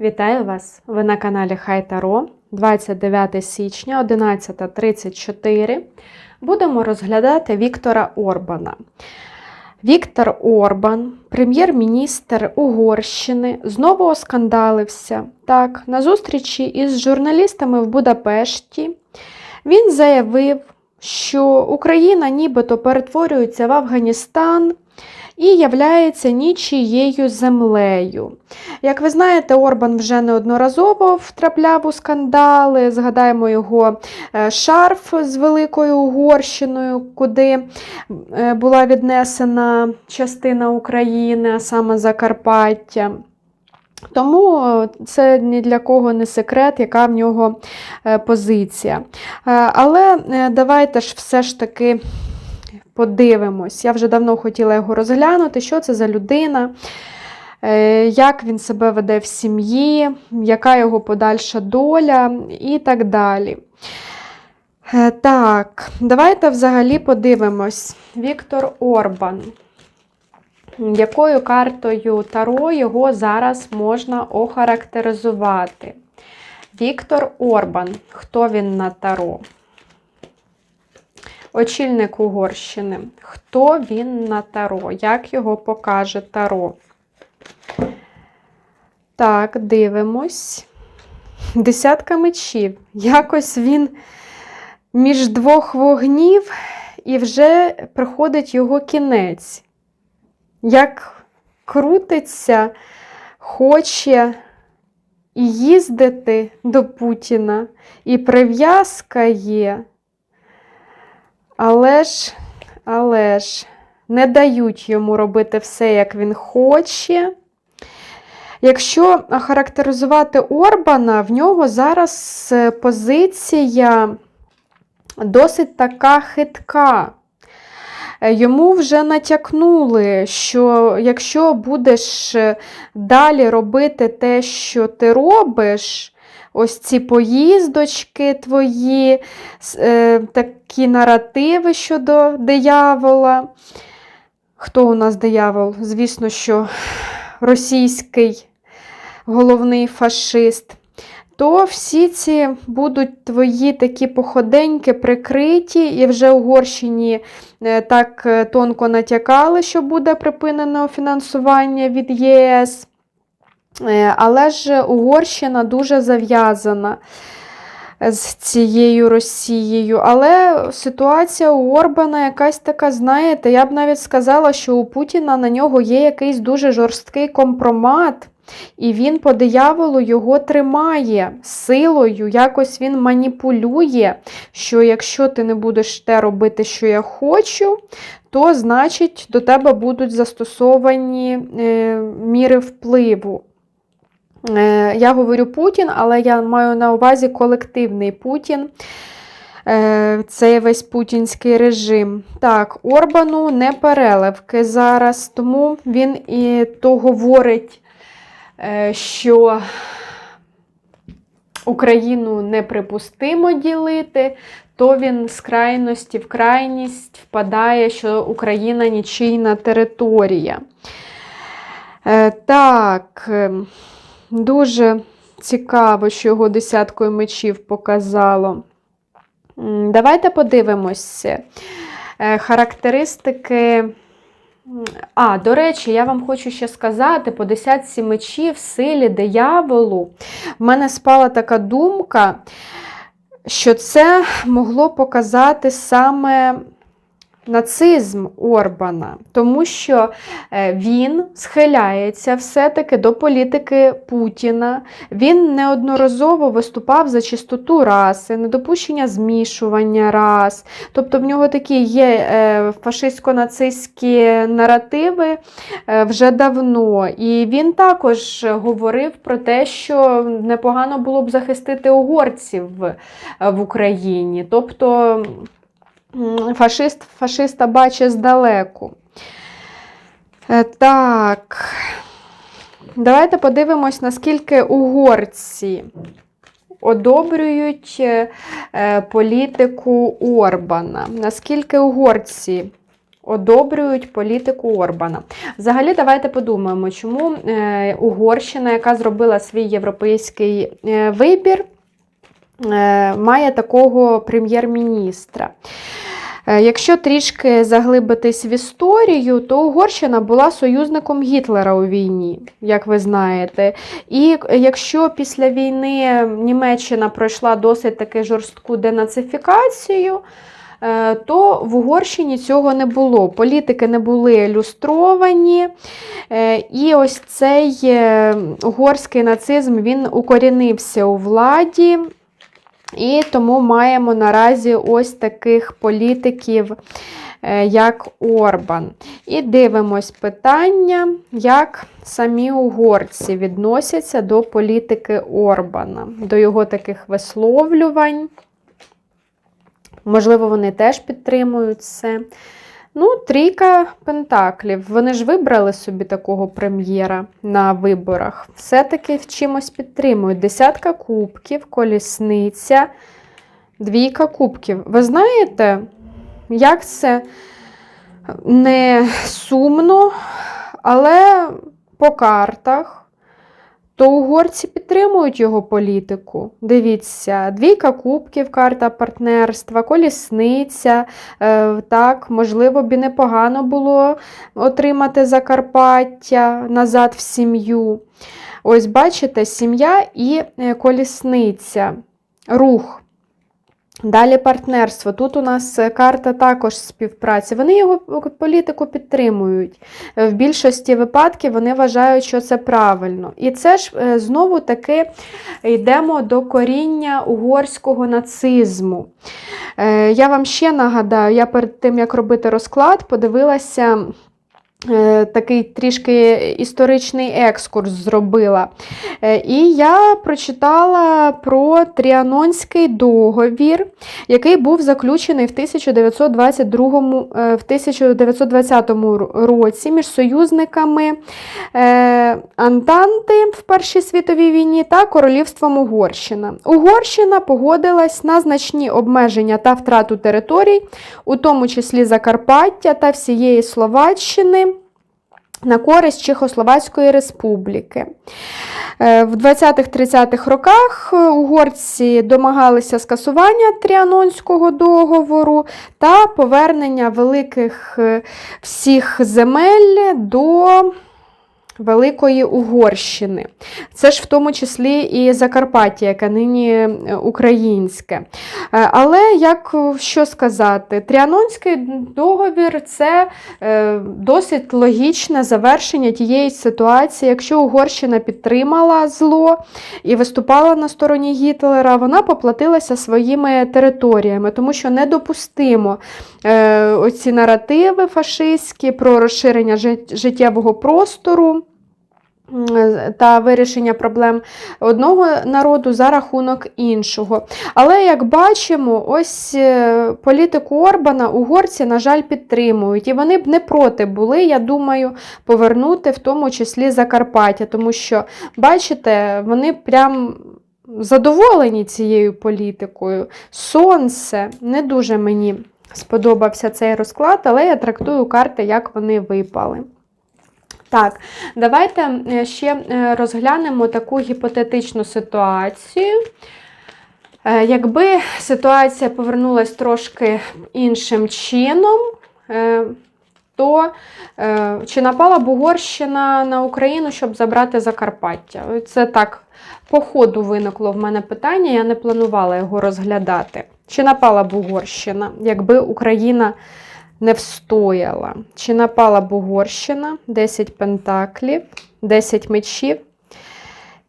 Вітаю вас! Ви на каналі Хай Таро 29 січня 11.34. Будемо розглядати Віктора Орбана. Віктор Орбан, прем'єр-міністр Угорщини, знову оскандалився. Так, на зустрічі із журналістами в Будапешті він заявив, що Україна нібито перетворюється в Афганістан і являється нічією землею. Як ви знаєте, Орбан вже неодноразово втрапляв у скандали. Згадаємо його е, шарф з Великою Угорщиною, куди е, була віднесена частина України, а саме Закарпаття. Тому е, це ні для кого не секрет, яка в нього позиція. Але давайте ж все ж таки подивимось. Я вже давно хотіла його розглянути, що це за людина, е, як він себе веде в сім'ї, яка його подальша доля і так далі. Е, Так, давайте взагалі подивимось. Віктор Орбан. Якою картою Таро його зараз можна охарактеризувати? Віктор Орбан. Хто він на Таро? Очільник Угорщини. Хто він на Таро? Як його покаже Таро? Так, дивимось. Десятка мечів. Якось він між двох вогнів, і вже приходить його кінець. Як крутиться, хоче і їздити до Путіна, і прив'язка є. Але ж, але ж, не дають йому робити все, як він хоче. Якщо характеризувати Орбана, в нього зараз е, позиція досить така хитка. Е, Йому вже натякнули, що якщо будеш е, далі робити те, що ти робиш, ось ці поїздочки твої, е, такі наративи щодо диявола. Хто у нас диявол? Звісно, що російський головний фашист. То всі ці будуть твої такі походеньки прикриті, і вже Угорщині е, так е, тонко натякали, що буде припинено фінансування від ЄС. Е, Але ж Угорщина дуже зав'язана з цією Росією. Але ситуація у Орбана якась така, знаєте, я б навіть сказала, що у Путіна на нього є якийсь дуже жорсткий компромат. І він по дияволу його тримає силою, якось він маніпулює, що якщо ти не будеш те робити, що я хочу, то значить до тебе будуть застосовані е, міри впливу. Е, я говорю Путін, але я маю на увазі колективний Путін. Е, Цей весь путінський режим. Так, Орбану не переливки зараз, тому він і то говорить, е, що Україну неприпустимо ділити, то він з крайності в крайність впадає, що Україна нічийна територія. Так, ем, дуже цікаво, що його десяткою мечів показало. Давайте подивимося. Е, Характеристики. А, до речі, я вам хочу ще сказати: по десятці мечів, силі дияволу, в мене спала така думка, що це могло показати саме нацизм Орбана, тому що е, він схиляється все-таки до політики Путіна. Він неодноразово виступав за чистоту раси, недопущення змішування рас. Тобто в нього такі є е, фашистсько-нацистські наративи е, вже давно. І він також говорив про те, що непогано було б захистити угорців в, Україні. Тобто фашист фашиста бачить здалеку. Е, Так. Давайте подивимось, наскільки угорці одобрюють е, е, політику Орбана. Наскільки угорці одобрюють політику Орбана. Взагалі, давайте подумаємо, чому Угорщина, яка зробила свій європейський вибір, має такого прем'єр-міністра. Е, Якщо трішки заглибитись в історію, то Угорщина була союзником Гітлера у війні, як ви знаєте. І якщо після війни Німеччина пройшла досить таки жорстку денацифікацію, е, то в Угорщині цього не було. Політики не були люстровані. Е, І ось цей е, угорський нацизм він укорінився у владі. І тому маємо наразі ось таких політиків, е, як Орбан. І дивимось питання, як самі угорці відносяться до політики Орбана, до його таких висловлювань. Можливо, вони теж підтримують це. Ну, трійка пентаклів. Вони ж вибрали собі такого прем'єра на виборах. Все-таки в чимось підтримують. Десятка кубків, колісниця, двійка кубків. Ви знаєте, як це не сумно, але по картах. То угорці підтримують його політику. Дивіться, двійка кубків, карта партнерства, колісниця. Е, так, можливо, б і непогано було отримати Закарпаття назад в сім'ю. Ось, бачите, сім'я і е, колісниця, рух. Далі партнерство. Тут у нас е, карта також співпраці. Вони його політику підтримують. Е, В більшості випадків вони вважають, що це правильно. І це ж е, знову таки йдемо до коріння угорського нацизму. Е, Я вам ще нагадаю, я перед тим, як робити розклад, подивилася. Е, Такий трішки історичний екскурс зробила. Е, І я прочитала про Тріанонський договір, який був заключений в 1922, е, в 1920 році між союзниками Антанти в Першій світовій війні та Королівством Угорщина. Угорщина погодилась на значні обмеження та втрату територій, у тому числі Закарпаття та всієї Словаччини на користь Чехословацької республіки. Е, В 20-30-х роках е, угорці домагалися скасування Тріанонського договору та повернення великих е, всіх земель до Великої Угорщини. Це ж в тому числі і Закарпаття, яке нині е, українське. Е, Але як е, що сказати, Тріанонський договір це досить логічне завершення тієї ситуації. Якщо Угорщина підтримала зло і виступала на стороні Гітлера, вона поплатилася своїми територіями, тому що недопустимо оці наративи фашистські про розширення життєвого простору та вирішення проблем одного народу за рахунок іншого. Але, як бачимо, ось е, політику Орбана угорці, на жаль, підтримують. І вони б не проти були, я думаю, повернути в тому числі Закарпаття, тому що, бачите, вони прям. Задоволені цією політикою. Сонце не дуже мені сподобався цей розклад, але я трактую карти, як вони випали. Так, давайте е, ще е, розглянемо таку гіпотетичну ситуацію. Е, Якби ситуація повернулася трошки іншим чином, то чи напала б Угорщина на Україну, щоб забрати Закарпаття? Це так, по ходу виникло в мене питання, я не планувала його розглядати. Чи напала б Угорщина, якби Україна не встояла? Чи напала б Угорщина? 10 пентаклів, 10 мечів.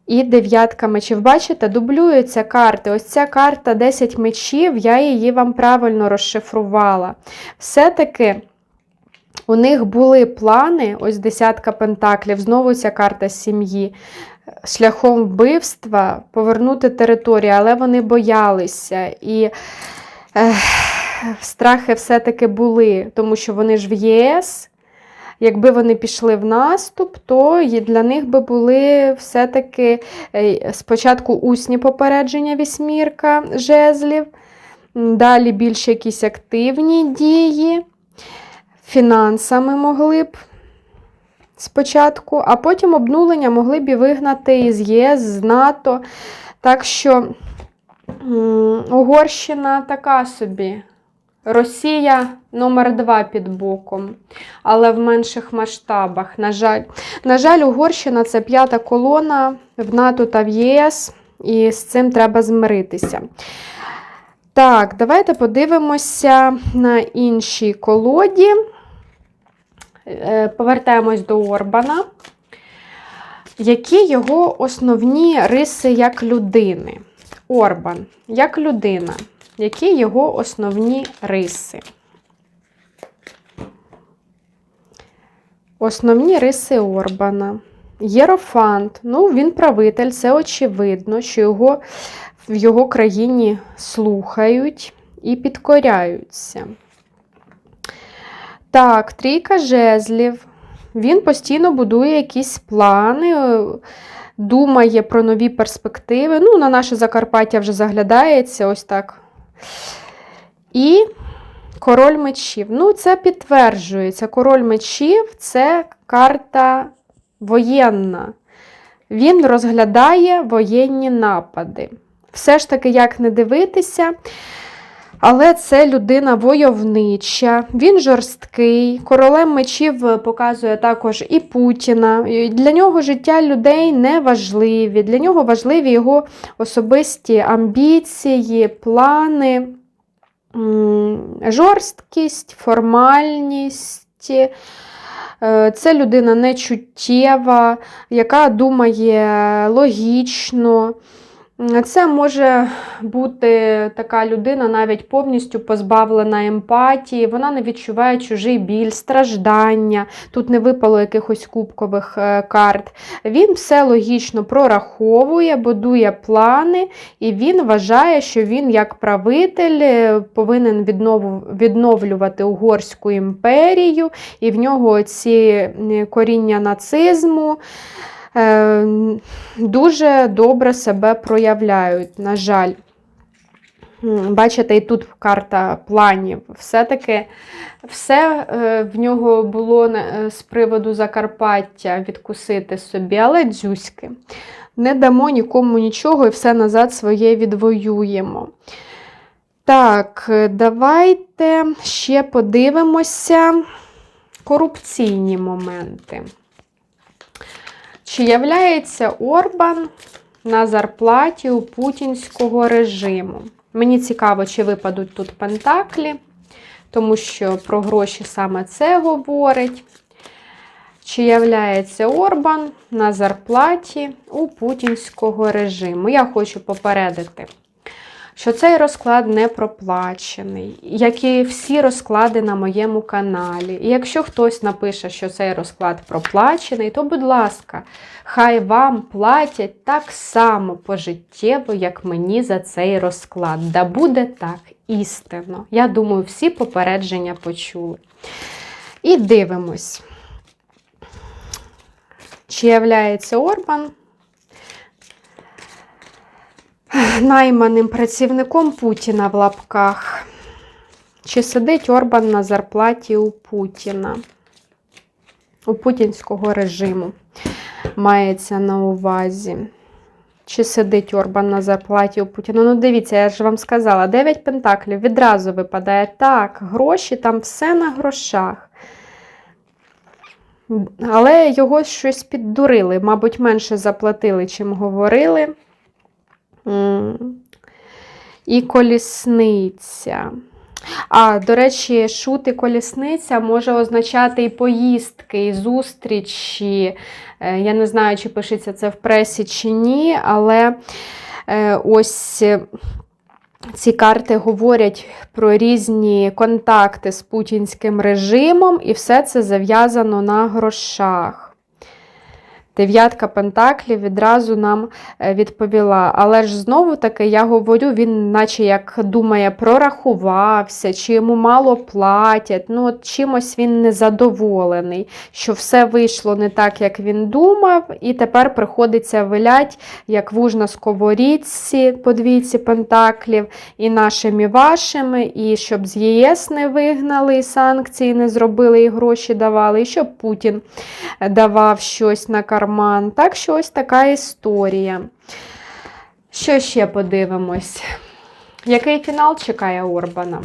І дев'ятка мечів. Бачите, дублюються карти. Ось ця карта 10 мечів, я її вам правильно розшифрувала. Все-таки у них були плани, ось десятка пентаклів, знову ця карта сім'ї, шляхом вбивства повернути територію, але вони боялися. І ех, страхи все-таки були, тому що вони ж в ЄС. Якби вони пішли в наступ, то для них би були все-таки е, спочатку усні попередження вісьмірка жезлів, далі більш якісь активні дії. фінансами могли б спочатку, а потім обнулення могли б і вигнати із ЄС, з НАТО. Так що Угорщина така собі. Росія номер два під боком, але в менших масштабах. На жаль, на жаль, Угорщина це п'ята колона в НАТО та в ЄС, і з цим треба змиритися. Так, давайте подивимося на іншій колоді. Е, Повертаємось до Орбана. Які його основні риси як людини? Орбан, як людина. Які його основні риси? Основні риси Орбана. Єрофант. Ну, він правитель, це очевидно, що його в його країні слухають і підкоряються. Так, трійка жезлів. Він постійно будує якісь плани, е, думає про нові перспективи. Ну, на наше Закарпаття вже заглядається ось так. І король мечів. Ну, це підтверджується. Король мечів це карта воєнна. Він розглядає воєнні напади. Все ж таки, як не дивитися, але це людина войовнича, він жорсткий. Королем мечів показує також і Путіна. Для нього життя людей не важливі. Для нього важливі його особисті амбіції, плани, жорсткість, формальність. Е, Це людина нечуттєва, яка думає логічно. Це може бути така людина, навіть повністю позбавлена емпатії, вона не відчуває чужий біль, страждання. Тут не випало якихось кубкових е, карт. Він все логічно прораховує, будує плани, і він вважає, що він, як правитель, е, повинен відновлювати Угорську імперію, і в нього ці коріння нацизму дуже добре себе проявляють, на жаль. Бачите, і тут карта планів. Все-таки все е, в нього було е, з приводу Закарпаття відкусити собі, але дзюськи. Не дамо нікому нічого і все назад своє відвоюємо. Так, е, давайте ще подивимося корупційні моменти. Чи являється Орбан на зарплаті у путінського режиму? Мені цікаво, чи випадуть тут пентаклі, тому що про гроші саме це говорить. Чи являється Орбан на зарплаті у путінського режиму? Я хочу попередити, що цей розклад не проплачений, як і всі розклади на моєму каналі. І якщо хтось напише, що цей розклад проплачений, то, будь ласка, хай вам платять так само пожиттєво, як мені за цей розклад. Да буде так істинно. Я думаю, всі попередження почули. І дивимось. Чи являється Орбан найманим працівником Путіна в лапках? Чи сидить Орбан на зарплаті у Путіна? У путінського режиму мається на увазі. Чи сидить Орбан на зарплаті у Путіна? Ну, дивіться, я ж вам сказала, 9 пентаклів відразу випадає. Так, гроші, там все на грошах. Але його щось піддурили, мабуть, менше заплатили, чим говорили. І колісниця. А, до речі, шут і колісниця може означати і поїздки, і зустрічі. Е, Я не знаю, чи пишеться це в пресі чи ні, але е, ось е, ці карти говорять про різні контакти з путінським режимом, і все це зав'язано на грошах. Дев'ятка пентаклів відразу нам е, відповіла. Але ж знову таки, я говорю, він, наче як думає, прорахувався, чи йому мало платять. Ну, от чимось він незадоволений, що все вийшло не так, як він думав, і тепер приходиться вилять, як вуж на сковорідці по двійці пентаклів, і нашими, і вашими, і щоб з ЄС не вигнали, і санкції не зробили, і гроші давали, і щоб Путін давав щось на карман. Так що ось така історія. Що ще подивимось? Який фінал чекає Орбана?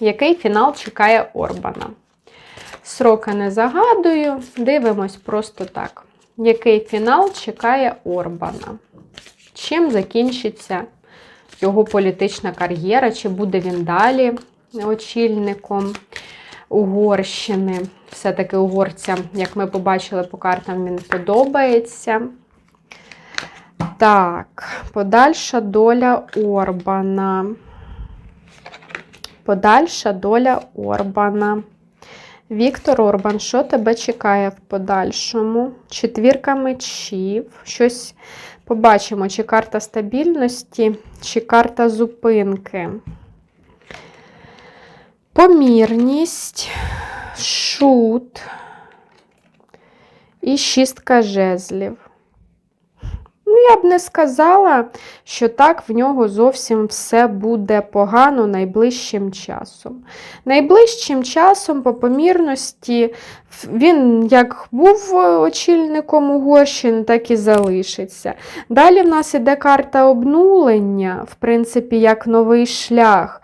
Який фінал чекає Орбана? Сроки не загадую, дивимось просто так. Який фінал чекає Орбана? Чим закінчиться його політична кар'єра? Чи буде він далі очільником Угорщини? Все-таки угорцям, як ми побачили по картам, він подобається. Так, подальша доля Орбана. Подальша доля Орбана. Віктор Орбан, що тебе чекає в подальшому? Четвірка мечів. Щось побачимо, чи карта стабільності, чи карта зупинки. Помірність, шут і шістка жезлів. Ну, я б не сказала, що так в нього зовсім все буде погано найближчим часом. Найближчим часом, по помірності, він як був очільником Угорщини, так і залишиться. Далі в нас іде карта обнулення, в принципі, як новий шлях.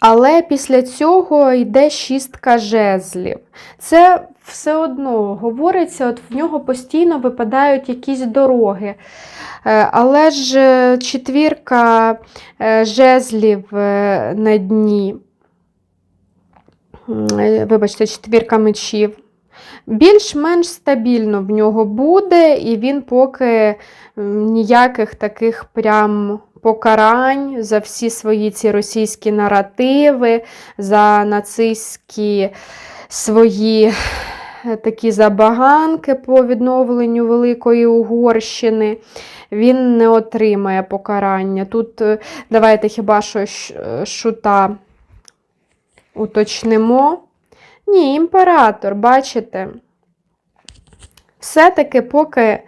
Але після цього йде шістка жезлів. Це все одно говориться, от в нього постійно випадають якісь дороги. Е, Але ж е, четвірка е, жезлів на дні, вибачте, четвірка мечів. Більш-менш стабільно в нього буде, і він поки ніяких таких прям покарань за всі свої ці російські наративи, за нацистські свої е, такі забаганки по відновленню Великої Угорщини. Він не отримає покарання. Тут е, давайте хіба що е, шута уточнимо. Ні, імператор, бачите? Все-таки поки,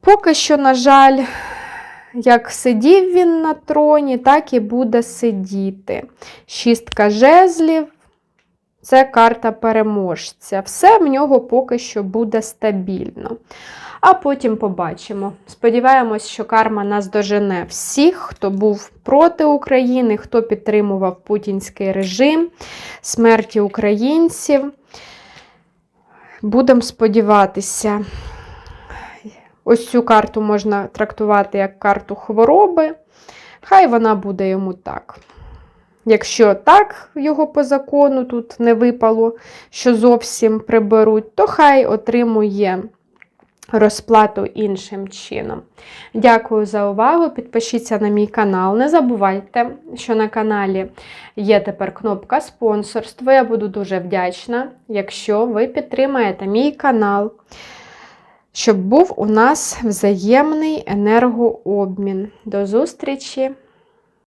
поки що, на жаль, як сидів він на троні, так і буде сидіти. Шістка жезлів це карта переможця. Все в нього поки що буде стабільно. А потім побачимо. Сподіваємось, що карма нас дожене всіх, хто був проти України, хто підтримував путінський режим, смерті українців. Будемо сподіватися. Ось цю карту можна трактувати як карту хвороби. Хай вона буде йому так. Якщо так його по закону тут не випало, що зовсім приберуть, то хай отримує розплату іншим чином. Дякую за увагу. Підпишіться на мій канал. Не забувайте, що на каналі є тепер кнопка спонсорство. Я буду дуже вдячна, якщо ви підтримаєте мій канал, щоб був у нас взаємний енергообмін. До зустрічі!